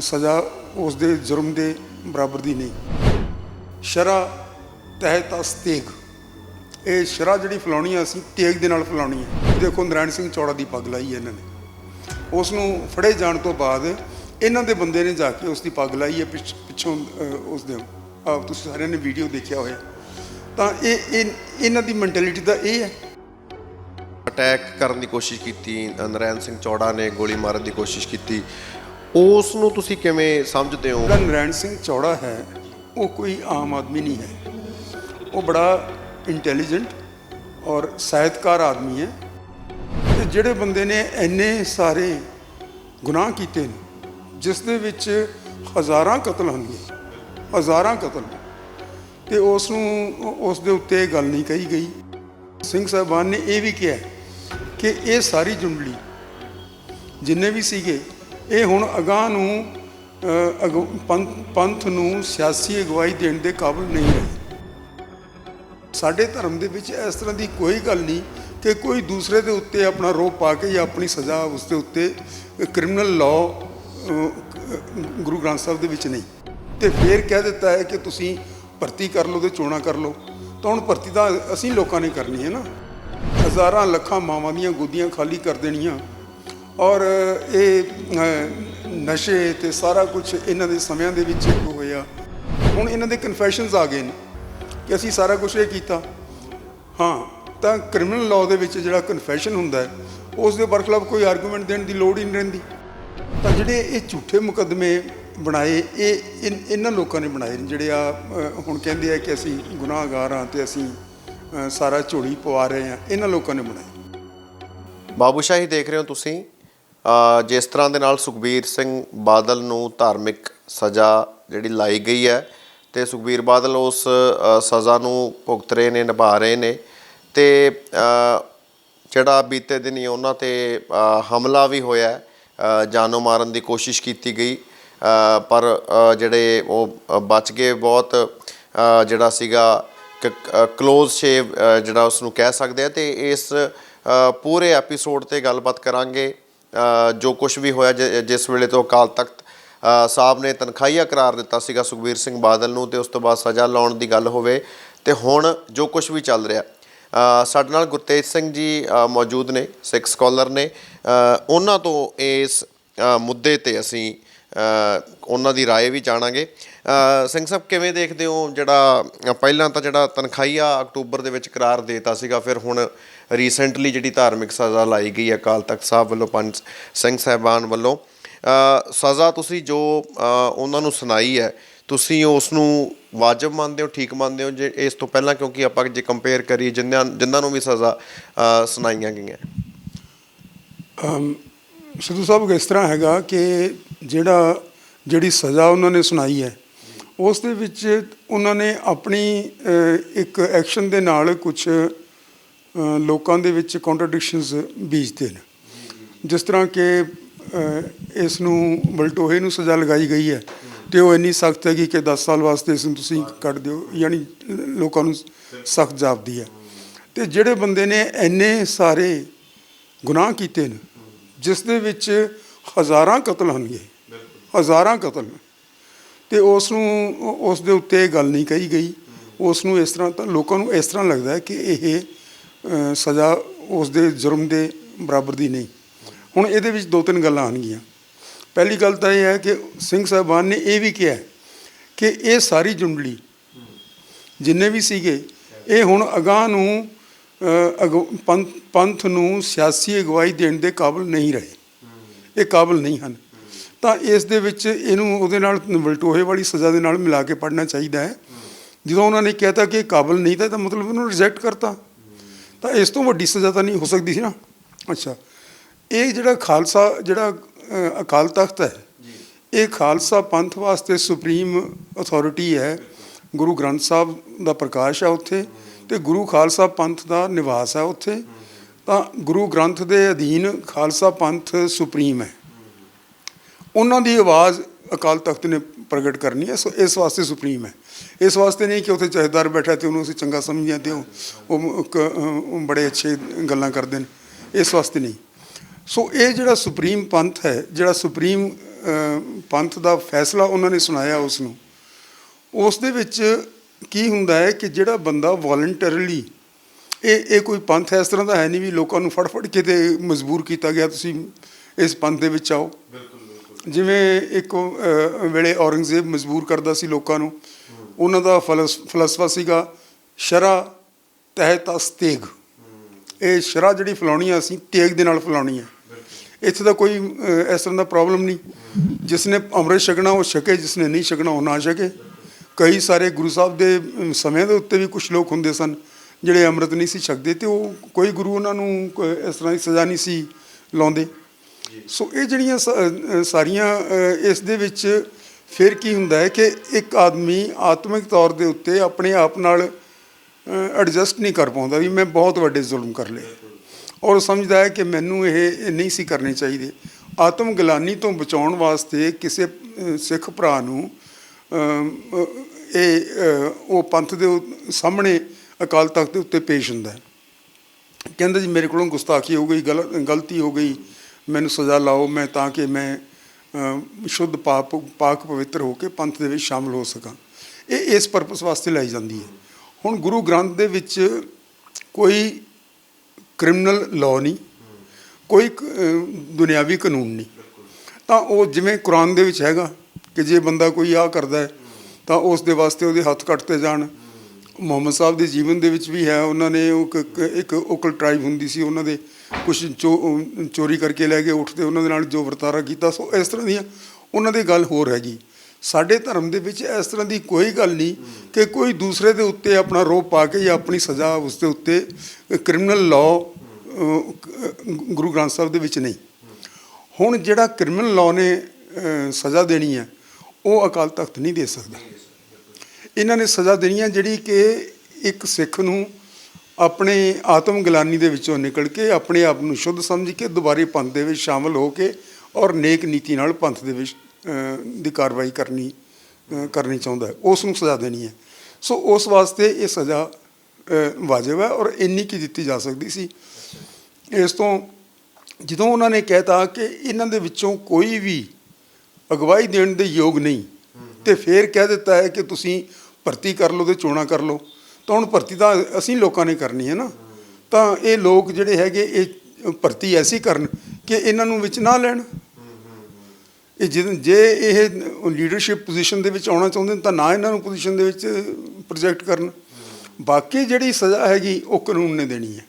ਸਜ਼ਾ ਉਸ ਦੇ ਜੁਰਮ ਦੇ ਬਰਾਬਰ ਦੀ ਨਹੀਂ। ਸ਼ਰਾ ਤਹਿਤ ਅਸਤੇਗ ਇਹ ਸ਼ਰਾ ਜਿਹੜੀ ਫਲਾਉਣੀ ਆ, ਅਸੀਂ ਤੇਗ ਦੇ ਨਾਲ ਫਲਾਉਣੀ ਹੈ ਦੇਖੋ ਨਰਾਇਣ ਸਿੰਘ ਚੌੜਾ ਦੀ ਪੱਗ ਲਾਈ ਹੈ ਇਹਨਾਂ ਨੇ। ਉਸ ਨੂੰ ਫੜੇ ਜਾਣ ਤੋਂ ਬਾਅਦ ਇਹਨਾਂ ਦੇ ਬੰਦੇ ਨੇ ਜਾ ਕੇ ਉਸ ਦੀ ਪੱਗ ਲਾਈ ਹੈ ਪਿੱਛ- ਪਿੱਛੋਂ ਉਸ ਦੇ ਆਪ ਤੁਸੀਂ ਸਾਰਿਆਂ ਨੇ ਵੀਡੀਓ ਦੇਖਿਆ ਹੋਇਆ। ਤਾਂ ਇਹ ਇਹ ਇਹਨਾਂ ਦੀ ਮੈਂਟੈਲਿਟੀ ਦਾ ਇਹ ਹੈ। ਅਟੈਕ ਕਰਨ ਦੀ ਕੋਸ਼ਿਸ਼ ਕੀਤੀ ਨਰੈਣ ਸਿੰਘ ਚੌੜਾ ਨੇ ਗੋਲੀ ਮਾਰਨ ਦੀ ਕੋਸ਼ਿਸ਼ ਕੀਤੀ। ਉਸ ਨੂੰ ਤੁਸੀਂ ਕਿਵੇਂ ਸਮਝਦੇ ਹੋ? ਜਿਹੜਾ ਨਰਾਇਣ ਸਿੰਘ ਚੌੜਾ ਹੈ, ਉਹ ਕੋਈ ਆਮ ਆਦਮੀ ਨਹੀਂ ਹੈ। ਉਹ ਬੜਾ ਇੰਟੈਲੀਜੈਂਟ ਔਰ ਸਾਹਿਤਕਾਰ ਆਦਮੀ ਹੈ। ਤੇ ਜਿਹੜੇ ਬੰਦੇ ਨੇ ਇੰਨੇ ਸਾਰੇ ਗੁਨਾਹ ਕੀਤੇ ਨੇ, ਜਿਸ ਦੇ ਵਿੱਚ ਹਜ਼ਾਰਾਂ ਕਤਲ ਹੋਣਗੇ, ਹਜ਼ਾਰਾਂ ਕਤਲ। ਤੇ ਉਸ ਨੂੰ ਉਸ ਦੇ ਉੱਤੇ ਇਹ ਗੱਲ ਨਹੀਂ ਕਹੀ ਗਈ। ਸਿੰਘ ਸਾਹਿਬਾਨ ਨੇ ਇਹ ਵੀ ਕਿਹਾ ਕਿ ਇਹ ਸਾਰੀ ਜੁੰਡਲੀ ਜਿੰਨੇ ਵੀ ਸੀਗੇ ਇਹ ਹੁਣ ਅਗਾਹ ਨੂੰ ਅਗ- ਪੰਥ- ਪੰਥ ਨੂੰ ਸਿਆਸੀ ਅਗਵਾਈ ਦੇਣ ਦੇ ਕਾਬਿਲ ਨਹੀਂ ਰਹੇ ਸਾਡੇ ਧਰਮ ਦੇ ਵਿੱਚ ਇਸ ਤਰ੍ਹਾਂ ਦੀ ਕੋਈ ਗੱਲ ਨਹੀਂ ਕਿ ਕੋਈ ਦੂਸਰੇ ਦੇ ਉੱਤੇ ਆਪਣਾ ਰੋਪ ਪਾ ਕੇ ਜਾਂ ਆਪਣੀ ਸਜ਼ਾ ਉਸ ਦੇ ਉੱਤੇ ਕ੍ਰਿਮੀਨਲ ਲਾਅ ਗੁਰੂ ਗ੍ਰੰਥ ਸਾਹਿਬ ਦੇ ਵਿੱਚ ਨਹੀਂ। ਤੇ ਫੇਰ ਕਹਿ ਦਿੱਤਾ ਹੈ ਕਿ ਤੁਸੀਂ ਭਰਤੀ ਕਰ ਲਓ ਤੇ ਚੋਣਾਂ ਕਰ ਲਓ। ਤਾਂ ਹੁਣ ਭਰਤੀ ਤਾਂ ਅਸੀਂ ਲੋਕਾਂ ਨੇ ਕਰਨੀ ਹੈ ਨਾ। ਹਜ਼ਾਰਾਂ ਲੱਖਾਂ ਮਾਵਾਂ ਦੀਆਂ ਗੋਦੀਆਂ ਖਾਲੀ ਕਰ ਦੇਣੀਆਂ। ਔਰ ਇਹ ਨਸ਼ੇ ਤੇ ਸਾਰਾ ਕੁਝ ਇਹਨਾਂ ਦੇ ਸਮਿਆਂ ਦੇ ਵਿੱਚ ਹੋਇਆ। ਹੁਣ ਇਹਨਾਂ ਦੇ ਕਨਫੈਸ਼ਨਸ ਆ ਗਏ ਨੇ ਕਿ ਅਸੀਂ ਸਾਰਾ ਕੁਝ ਇਹ ਕੀਤਾ। ਹਾਂ, ਤਾਂ ਕ੍ਰਿਮੀਨਲ ਲਾਅ ਦੇ ਵਿੱਚ ਜਿਹੜਾ ਕਨਫੈਸ਼ਨ ਹੁੰਦਾ ਹੈ, ਉਸ ਦੇ ਬਰਖਲਾਫ ਕੋਈ ਆਰਗੂਮੈਂਟ ਦੇਣ ਦੀ ਲੋੜ ਹੀ ਨਹੀਂ ਰਹਿੰਦੀ। ਤਾਂ ਜਿਹੜੇ ਇਹ ਝੂਠੇ ਮੁਕੱਦਮੇ ਬਣਾਏ, ਇਹ ਇਨ- ਇਹਨਾਂ ਲੋਕਾਂ ਨੇ ਬਣਾਏ ਨੇ, ਜਿਹੜੇ ਆ ਹੁਣ ਕਹਿੰਦੇ ਆ ਕਿ ਅਸੀਂ ਗੁਨਾਹਗਾਰ ਹਾਂ ਤੇ ਅਸੀਂ ਸਾਰਾ ਝੋਲੀ ਪਵਾ ਰਹੇ ਹਾਂ, ਇਹਨਾਂ ਲੋਕਾਂ ਨੇ ਬਣਾਏ। ਬਾਬੂਸ਼ਾਹੀ ਦੇਖ ਰਹੇ ਹੋ ਤੁਸੀਂ? ਜਿਸ ਤਰ੍ਹਾਂ ਦੇ ਨਾਲ ਸੁਖਬੀਰ ਸਿੰਘ ਬਾਦਲ ਨੂੰ ਧਾਰਮਿਕ ਸਜ਼ਾ ਜਿਹੜੀ ਲਾਈ ਗਈ ਹੈ ਤੇ ਸੁਖਬੀਰ ਬਾਦਲ ਉਸ ਸਜ਼ਾ ਨੂੰ ਭੁਗਤ ਰਹੇ ਨੇ ਨਿਭਾ ਰਹੇ ਨੇ ਤੇ ਜਿਹੜਾ ਬੀਤੇ ਦਿਨੀ ਉਹਨਾਂ ਤੇ ਹਮਲਾ ਵੀ ਹੋਇਆ ਹੈ, ਜਾਨੋਂ ਮਾਰਨ ਦੀ ਕੋਸ਼ਿਸ਼ ਕੀਤੀ ਗਈ ਪਰ ਜਿਹੜੇ ਉਹ ਬਚ ਗਏ ਬਹੁਤ ਜਿਹੜਾ ਸੀਗਾ ਕਲੋਜ਼ ਸ਼ੇਵ ਜਿਹੜਾ ਉਸ ਨੂੰ ਕਹਿ ਸਕਦੇ ਆ ਤੇ ਇਸ ਪੂਰੇ ਐਪੀਸੋਡ ਤੇ ਗੱਲਬਾਤ ਕਰਾਂਗੇ। ਜੋ ਕੁਝ ਵੀ ਹੋਇਆ ਜਿ- ਜਿਸ ਵੇਲੇ ਤੋਂ ਅਕਾਲ ਤਖਤ ਅ, ਸਾਹਿਬ ਨੇ ਤਨਖਾਹੀਆ ਕਰਾਰ ਦਿੱਤਾ ਸੀਗਾ ਸੁਖਬੀਰ ਸਿੰਘ ਬਾਦਲ ਨੂੰ ਤੇ ਉਸ ਤੋਂ ਬਾਅਦ ਸਜ਼ਾ ਲਾਉਣ ਦੀ ਗੱਲ ਹੋਵੇ ਤੇ ਹੁਣ ਜੋ ਕੁਝ ਵੀ ਚੱਲ ਰਿਹਾ ਅ, ਸਾਡੇ ਨਾਲ ਗੁਰਤੇਜ ਸਿੰਘ ਜੀ ਅ, ਮੌਜੂਦ ਨੇ ਸਿੱਖ ਸਕਾਲਰ ਨੇ ਅ, ਉਹਨਾਂ ਤੋਂ ਇਸ ਅ, ਮੁੱਦੇ ਤੇ ਅਸੀਂ ਅ, ਉਹਨਾਂ ਦੀ رائے ਵੀ ਜਾਣਾਂਗੇ ਅ, ਸਿੰਘ ਸਾਹਿਬ ਕਿਵੇਂ ਦੇਖਦੇ ਹੋ ਜਿਹੜਾ ਅ, ਪਹਿਲਾਂ ਤਾਂ ਜਿਹੜਾ ਤਨਖਾਹੀਆ ਅਕਤੂਬਰ ਦੇ ਵਿੱਚ ਕਰਾਰ ਦੇਤਾ ਸੀਗਾ ਫਿਰ ਹੁਣ ਰੀਸੈਂਟਲੀ ਜਿਹੜੀ ਧਾਰਮਿਕ ਸਜ਼ਾ ਲਾਈ ਗਈ ਹੈ ਅਕਾਲ ਤਖਤ ਸਾਹਿਬ ਵੱਲੋਂ ਪੰਜ ਸਿੰਘ ਸਾਹਿਬਾਨ ਵੱਲੋਂ ਸਜ਼ਾ ਤੁਸੀਂ ਜੋ ਉਹਨਾਂ ਨੂੰ ਸੁਣਾਈ ਹੈ, ਤੁਸੀਂ ਉਸ ਨੂੰ ਵਾਜਬ ਮੰਨਦੇ ਹੋ, ਠੀਕ ਮੰਨਦੇ ਹੋ, ਜੇ ਇਸ ਤੋਂ ਪਹਿਲਾਂ ਕਿਉਂਕਿ ਆਪਾਂ ਜੇ ਕੰਪੇਅਰ ਕਰੀਏ ਜਿਨ੍ਹਾਂ ਜਿਨ੍ਹਾਂ ਨੂੰ ਵੀ ਸਜ਼ਾ ਸੁਣਾਈਆਂ ਗਈਆਂ। ਸਿੱਧੂ ਸਾਹਿਬ, ਇਸ ਤਰ੍ਹਾਂ ਹੈਗਾ ਕਿ ਜਿਹੜਾ, ਜਿਹੜੀ ਸਜ਼ਾ ਉਹਨਾਂ ਨੇ ਸੁਣਾਈ ਹੈ, ਉਸ ਦੇ ਵਿੱਚ ਉਹਨਾਂ ਨੇ ਆਪਣੀ ਇੱਕ ਐਕਸ਼ਨ ਦੇ ਨਾਲ ਕੁਝ ਲੋਕਾਂ ਦੇ ਵਿੱਚ ਕੰਟਰਡਿਕਸ਼ਨਸ ਬੀਜਦੇ ਨੇ। ਜਿਸ ਤਰ੍ਹਾਂ ਕਿ ਇਸ ਨੂੰ ਬਲਟੋਹੇ ਨੂੰ ਸਜ਼ਾ ਲਗਾਈ ਗਈ ਹੈ ਤੇ ਉਹ ਇੰਨੀ ਸਖਤ ਹੈਗੀ ਕਿ 10 ਸਾਲ ਵਾਸਤੇ ਇਸ ਨੂੰ ਤੁਸੀਂ ਕੱਢ ਦਿਓ, ਯਾਨੀ ਲੋਕਾਂ ਨੂੰ ਸਖਤ ਜਾਪਦੀ ਹੈ। ਤੇ ਜਿਹੜੇ ਬੰਦੇ ਨੇ ਇੰਨੇ ਸਾਰੇ ਗੁਨਾਹ ਕੀਤੇ ਨੇ, ਜਿਸ ਦੇ ਵਿੱਚ ਹਜ਼ਾਰਾਂ ਕਤਲ ਹੋਣਗੇ, ਹਜ਼ਾਰਾਂ ਕਤਲ। ਤੇ ਉਸ ਨੂੰ, ਉਸ ਦੇ ਉੱਤੇ ਇਹ ਗੱਲ ਨਹੀਂ ਕਹੀ ਗਈ। ਉਸ ਨੂੰ ਇਸ ਤਰ੍ਹਾਂ ਤਾਂ ਲੋਕਾਂ ਨੂੰ ਇਸ ਤਰ੍ਹਾਂ ਲੱਗਦਾ ਕਿ ਇਹ ਸਜ਼ਾ ਉਸ ਦੇ ਜੁਰਮ ਦੇ ਬਰਾਬਰ ਦੀ ਨਹੀਂ। ਹੁਣ ਇਹਦੇ ਵਿੱਚ ਦੋ ਤਿੰਨ ਗੱਲਾਂ ਆਣਗੀਆਂ ਪਹਿਲੀ ਗੱਲ ਤਾਂ ਇਹ ਹੈ ਕਿ ਸਿੰਘ ਸਾਹਿਬਾਨ ਨੇ ਇਹ ਵੀ ਕਿਹਾ ਕਿ ਇਹ ਸਾਰੀ ਜੁੰਡਲੀ ਜਿੰਨੇ ਵੀ ਸੀਗੇ, ਇਹ ਹੁਣ ਅਗਾਹ ਨੂੰ ਅਗ- ਪੰਥ- ਪੰਥ ਨੂੰ ਸਿਆਸੀ ਅਗਵਾਈ ਦੇਣ ਦੇ ਕਾਬਿਲ ਨਹੀਂ ਰਹੇ। ਇਹ ਕਾਬਿਲ ਨਹੀਂ ਹਨ। ਤਾਂ ਇਸ ਦੇ ਵਿੱਚ ਇਹਨੂੰ ਉਹਦੇ ਨਾਲ ਵਲਟੋਹੇ ਵਾਲੀ ਸਜ਼ਾ ਦੇ ਨਾਲ ਮਿਲਾ ਕੇ ਪੜਨਾ ਚਾਹੀਦਾ ਹੈ। ਜਦੋਂ ਉਹਨਾਂ ਨੇ ਕਹਿਤਾ ਕਿ ਇਹ ਕਾਬਿਲ ਨਹੀਂ ਤਾਂ ਮਤਲਬ ਉਹਨੂੰ ਰਿਜੈਕਟ ਕਰਤਾ। ਤਾਂ ਇਸ ਤੋਂ ਵੱਡੀ ਸਜ਼ਾ ਤਾਂ ਨਹੀਂ ਹੋ ਸਕਦੀ ਸੀ ਨਾ। ਅੱਛਾ। ਇਹ ਜਿਹੜਾ ਖਾਲਸਾ, ਜਿਹੜਾ ਅਕਾਲ ਤਖਤ ਹੈ, ਇਹ ਖਾਲਸਾ ਪੰਥ ਵਾਸਤੇ ਸੁਪਰੀਮ ਅਥਾਰਟੀ ਹੈ। ਗੁਰੂ ਗ੍ਰੰਥ ਸਾਹਿਬ ਦਾ ਪ੍ਰਕਾਸ਼ ਹੈ ਉੱਥੇ ਤੇ ਗੁਰੂ ਖਾਲਸਾ ਪੰਥ ਦਾ ਨਿਵਾਸ ਹੈ ਉੱਥੇ। ਤਾਂ ਗੁਰੂ ਗ੍ਰੰਥ ਦੇ ਅਧੀਨ ਖਾਲਸਾ ਪੰਥ ਸੁਪਰੀਮ ਹੈ। ਉਹਨਾਂ ਦੀ ਆਵਾਜ਼ ਅਕਾਲ ਤਖਤ ਨੇ ਪ੍ਰਗਟ ਕਰਨੀ ਹੈ, ਸੋ ਇਸ ਵਾਸਤੇ ਸੁਪਰੀਮ ਹੈ। ਇਸ ਵਾਸਤੇ ਨਹੀਂ ਕਿ ਉੱਥੇ ਜਥੇਦਾਰ ਬੈਠਾ ਤੇ ਉਹਨੂੰ ਅਸੀਂ ਚੰਗਾ ਸਮਝਿਆ ਤੇ ਉਹ ਉਹ ਬੜੇ ਅੱਛੇ ਗੱਲਾਂ ਕਰਦੇ ਨੇ। ਇਸ ਵਾਸਤੇ ਨਹੀਂ। ਸੋ ਇਹ ਜਿਹੜਾ ਸੁਪਰੀਮ ਪੰਥ ਹੈ, ਜਿਹੜਾ ਸੁਪਰੀਮ ਪੰਥ ਦਾ ਫੈਸਲਾ ਉਹਨਾਂ ਨੇ ਸੁਣਾਇਆ ਉਸ ਨੂੰ, ਉਸ ਦੇ ਵਿੱਚ ਕੀ ਹੁੰਦਾ ਹੈ ਕਿ ਜਿਹੜਾ ਬੰਦਾ ਵੋਲੰਟਰਲੀ ਇਹ ਇਹ ਕੋਈ ਪੰਥ ਇਸ ਤਰ੍ਹਾਂ ਦਾ ਹੈ ਨਹੀਂ ਵੀ ਲੋਕਾਂ ਨੂੰ ਫੜ ਫੜ ਕੇ ਤੇ ਮਜਬੂਰ ਕੀਤਾ ਗਿਆ, ਤੁਸੀਂ ਇਸ ਪੰਥ ਦੇ ਵਿੱਚ ਆਓ। ਜਿਵੇਂ ਇੱਕ ਵੇਲੇ ਔਰੰਗਜ਼ੇਬ ਮਜਬੂਰ ਕਰਦਾ ਸੀ ਲੋਕਾਂ ਨੂੰ, ਉਹਨਾਂ ਦਾ ਫਲਸ, ਫਲਸਫਾ ਸੀਗਾ ਸ਼ਰਾ ਤਹਿਤ ਅਸਤੇਗ ਇਹ ਸ਼ਰਾ ਜਿਹੜੀ ਫਲਾਉਣੀ ਆ ਅਸੀਂ ਤੇਗ ਦੇ ਨਾਲ ਫਲਾਉਣੀ ਹੈ ਇੱਥੇ ਦਾ ਕੋਈ ਇਸ ਤਰ੍ਹਾਂ ਦਾ ਪ੍ਰੋਬਲਮ ਨਹੀਂ। ਜਿਸ ਨੇ ਅੰਮ੍ਰਿਤ ਛਕਣਾ, ਉਹ ਛਕੇ ਜਿਸ ਨੇ ਨਹੀਂ ਛਕਣਾ, ਉਹ ਨਾ ਛਕੇ। ਕਈ ਸਾਰੇ ਗੁਰੂ ਸਾਹਿਬ ਦੇ ਸਮੇਂ ਦੇ ਉੱਤੇ ਵੀ ਕੁਝ ਲੋਕ ਹੁੰਦੇ ਸਨ, ਜਿਹੜੇ ਅੰਮ੍ਰਿਤ ਨਹੀਂ ਸੀ ਛਕਦੇ ਤੇ ਉਹ ਕੋਈ ਗੁਰੂ ਉਹਨਾਂ ਨੂੰ ਕੋਈ ਇਸ ਤਰ੍ਹਾਂ ਦੀ ਸਜ਼ਾ ਨਹੀਂ ਸੀ ਲਾਉਂਦੇ। ਸੋ ਇਹ ਜਿਹੜੀਆਂ ਸ- ਸਾਰੀਆਂ ਇਸ ਦੇ ਵਿੱਚ ਫਿਰ ਕੀ ਹੁੰਦਾ ਹੈ ਕਿ ਇੱਕ ਆਦਮੀ ਆਤਮਿਕ ਤੌਰ ਦੇ ਉੱਤੇ ਆਪਣੇ ਆਪ ਨਾਲ ਐਡਜਸਟ ਨਹੀਂ ਕਰ ਪਾਉਂਦਾ ਵੀ ਮੈਂ ਬਹੁਤ ਵੱਡੇ ਜ਼ੁਲਮ ਕਰ ਲਏ। ਔਰ ਸਮਝਦਾ ਹੈ ਕਿ ਮੈਨੂੰ ਇਹ ਨਹੀਂ ਸੀ ਕਰਨੇ ਚਾਹੀਦੇ। ਆਤਮ ਗਲਾਨੀ ਤੋਂ ਬਚਾਉਣ ਵਾਸਤੇ ਕਿਸੇ ਸਿੱਖ ਭਰਾ ਨੂੰ ਇਹ ਉਹ ਪੰਥ ਦੇ ਸਾਹਮਣੇ ਅਕਾਲ ਤਖਤ ਦੇ ਉੱਤੇ ਪੇਸ਼ ਹੁੰਦਾ ਹੈ। ਕਹਿੰਦਾ ਜੀ, ਮੇਰੇ ਕੋਲੋਂ ਗੁਸਤਾਖੀ ਹੋ ਗਈ ਗਲ- ਗਲਤੀ ਹੋ ਗਈ। ਮੈਨੂੰ ਸਜ਼ਾ ਲਾਓ, ਮੈਂ ਤਾਂ ਕਿ ਮੈਂ ਸ਼ੁੱਧ ਪਾਪ, ਪਾਕ ਪਵਿੱਤਰ ਹੋ ਕੇ ਪੰਥ ਦੇ ਵਿੱਚ ਸ਼ਾਮਲ ਹੋ ਸਕਾਂ। ਇਹ ਇਸ ਪਰਪਸ ਵਾਸਤੇ ਲਾਈ ਜਾਂਦੀ ਹੈ। ਹੁਣ ਗੁਰੂ ਗ੍ਰੰਥ ਦੇ ਵਿੱਚ ਕੋਈ ਕ੍ਰਿਮੀਨਲ ਲਾਅ ਨਹੀਂ, ਕੋਈ ਦੁਨਿਆਵੀ ਕਾਨੂੰਨ ਨਹੀਂ। ਤਾਂ ਉਹ ਜਿਵੇਂ ਕੁਰਾਨ ਦੇ ਵਿੱਚ ਹੈਗਾ ਕਿ ਜੇ ਬੰਦਾ ਕੋਈ ਆਹ ਕਰਦਾ ਹੈ, ਤਾਂ ਉਸ ਦੇ ਵਾਸਤੇ ਉਹਦੇ ਹੱਥ ਕੱਟਤੇ ਜਾਣ। ਮੁਹੰਮਦ ਸਾਹਿਬ ਦੇ ਜੀਵਨ ਦੇ ਵਿੱਚ ਵੀ ਹੈ, ਉਹਨਾਂ ਨੇ ਉਹ ਕ- ਇੱਕ ਓਕਲ ਟ੍ਰਾਈਬ ਹੁੰਦੀ ਸੀ, ਉਹਨਾਂ ਦੇ ਕੁਝ ਚੋਰੀ ਕਰਕੇ ਲੈ ਕੇ ਉੱਠਦੇ ਉਹਨਾਂ ਦੇ ਨਾਲ ਜੋ ਵਰਤਾਰਾ ਕੀਤਾ, ਸੋ ਇਸ ਤਰ੍ਹਾਂ ਦੀਆਂ ਉਹਨਾਂ ਦੀ ਗੱਲ ਹੋਰ ਹੈਗੀ। ਸਾਡੇ ਧਰਮ ਦੇ ਵਿੱਚ ਇਸ ਤਰ੍ਹਾਂ ਦੀ ਕੋਈ ਗੱਲ ਨਹੀਂ ਕਿ ਕੋਈ ਦੂਸਰੇ ਦੇ ਉੱਤੇ ਆਪਣਾ ਰੋਪ ਪਾ ਕੇ ਜਾਂ ਆਪਣੀ ਸਜ਼ਾ ਉਸ ਦੇ ਉੱਤੇ ਕ੍ਰਿਮੀਨਲ ਲਾਅ ਗੁਰੂ ਗ੍ਰੰਥ ਸਾਹਿਬ ਦੇ ਵਿੱਚ ਨਹੀਂ। ਹੁਣ ਜਿਹੜਾ ਕ੍ਰਿਮੀਨਲ ਲਾਅ ਨੇ ਸਜ਼ਾ ਦੇਣੀ ਹੈ, ਉਹ ਅਕਾਲ ਤਖਤ ਨਹੀਂ ਦੇ ਸਕਦਾ। ਇਹਨਾਂ ਨੇ ਸਜ਼ਾ ਦੇਣੀ ਹੈ ਜਿਹੜੀ ਕਿ ਇੱਕ ਸਿੱਖ ਨੂੰ ਆਪਣੇ ਆਤਮ ਗਲਾਨੀ ਦੇ ਵਿੱਚੋਂ ਨਿਕਲ ਕੇ ਆਪਣੇ ਆਪ ਨੂੰ ਸ਼ੁੱਧ ਸਮਝ ਕੇ ਦੁਬਾਰੇ ਪੰਥ ਦੇ ਵਿੱਚ ਸ਼ਾਮਲ ਹੋ ਕੇ ਔਰ ਨੇਕ ਨੀਤੀ ਨਾਲ ਪੰਥ ਦੇ ਵਿੱਚ ਦੀ ਕਾਰਵਾਈ ਕਰਨੀ ਕਰਨੀ ਚਾਹੁੰਦਾ ਹੈ। ਉਸ ਨੂੰ ਸਜ਼ਾ ਦੇਣੀ ਹੈ। ਸੋ ਉਸ ਵਾਸਤੇ ਇਹ ਸਜ਼ਾ ਵਾਜਬ ਹੈ ਔਰ ਇੰਨੀ ਕੀ ਦਿੱਤੀ ਜਾ ਸਕਦੀ ਸੀ। ਇਸ ਤੋਂ ਜਦੋਂ ਉਹਨਾਂ ਨੇ ਕਹਿਤਾ ਕਿ ਇਹਨਾਂ ਦੇ ਵਿੱਚੋਂ ਕੋਈ ਵੀ ਅਗਵਾਈ ਦੇਣ ਦੇ ਯੋਗ ਨਹੀਂ, ਤੇ ਫਿਰ ਕਹਿ ਦਿੱਤਾ ਹੈ ਕਿ ਤੁਸੀਂ ਭਰਤੀ ਕਰ ਲਓ ਤੇ ਚੋਣਾਂ ਕਰ ਲਓ। ਤਾਂ ਹੁਣ ਭਰਤੀ ਤਾਂ ਅਸੀਂ ਲੋਕਾਂ ਨੇ ਕਰਨੀ ਹੈ ਨਾ। ਤਾਂ ਇਹ ਲੋਕ ਜਿਹੜੇ ਹੈਗੇ ਇਹ ਭਰਤੀ ਐਸੀ ਕਰਨ ਕਿ ਇਹਨਾਂ ਨੂੰ ਵਿੱਚ ਨਾ ਲੈਣ। ਇਹ ਜਿਦ- ਜੇ ਇਹ ਲੀਡਰਸ਼ਿਪ ਪੋਜੀਸ਼ਨ ਦੇ ਵਿੱਚ ਆਉਣਾ ਚਾਹੁੰਦੇ ਨੇ ਤਾਂ ਨਾ ਇਹਨਾਂ ਨੂੰ ਪੋਜੀਸ਼ਨ ਦੇ ਵਿੱਚ ਪ੍ਰੋਜੈਕਟ ਕਰਨ। ਬਾਕੀ ਜਿਹੜੀ ਸਜ਼ਾ ਹੈਗੀ ਉਹ ਕਾਨੂੰਨ ਨੇ ਦੇਣੀ ਹੈ।